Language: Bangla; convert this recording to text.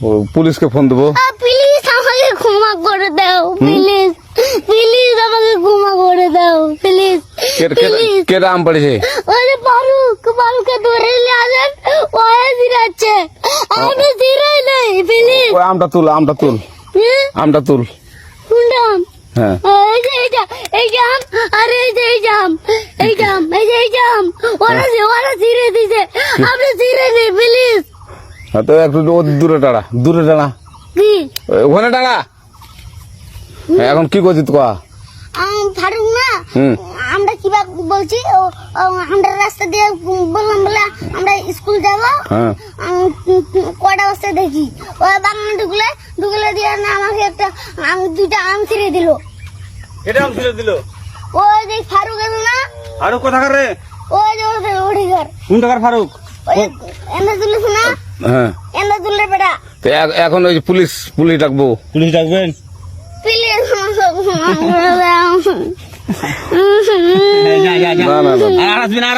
ও পুলিশকে ফোন দেবো। প্লিজ আমাকে ক্ষমা করে দাও প্লিজ প্লিজ আমাকে ক্ষমা করে দাও প্লিজ কে- আম পড়েছে? ওই যে ফারুক ফারুককে ধরে নিয়ে আসেন দিরাচ্ছে আমি দিরাই নাই প্লিজ ওই আমটা তুল আমটা তুল। আমটা তুল। কোনটা হ্যাঁ। এই যে এই যে এই জাম আর এই যে এই জাম এই জাম এই যে এই জাম ওরা যে ওরা ছিঁড়ে দিছে আপনি ছিঁড়ে নেই প্লিজ তো একটু দূরে টাড়া দূরে ওই ওখানে হ্যাঁ, এখন কি করছিস কয়া? আম, ফারুক না। আমরা কিবা বলছি আমরা রাস্তা দিয়ে বললাম বলে আমরা স্কুল যাব। হ্যাঁ। আম, কটা বস্তা দেখি? ওই বাগানে ঢুকলে ঢুকলে দিয়ে না আমাকে একটা আম দুইটা আম ছিঁড়ে দিল। আম ছিল দিল? ওই যে ফারুক আছে না ফারুক কোথাকার রে? ওই যে কোন টাকার ফারুক? এনে তুলেছে না? হ্যাঁ। তো এখন ওই যে পুলিশ পুলিশ ডাকবো। পুলিশ ডাকবেন? না না না।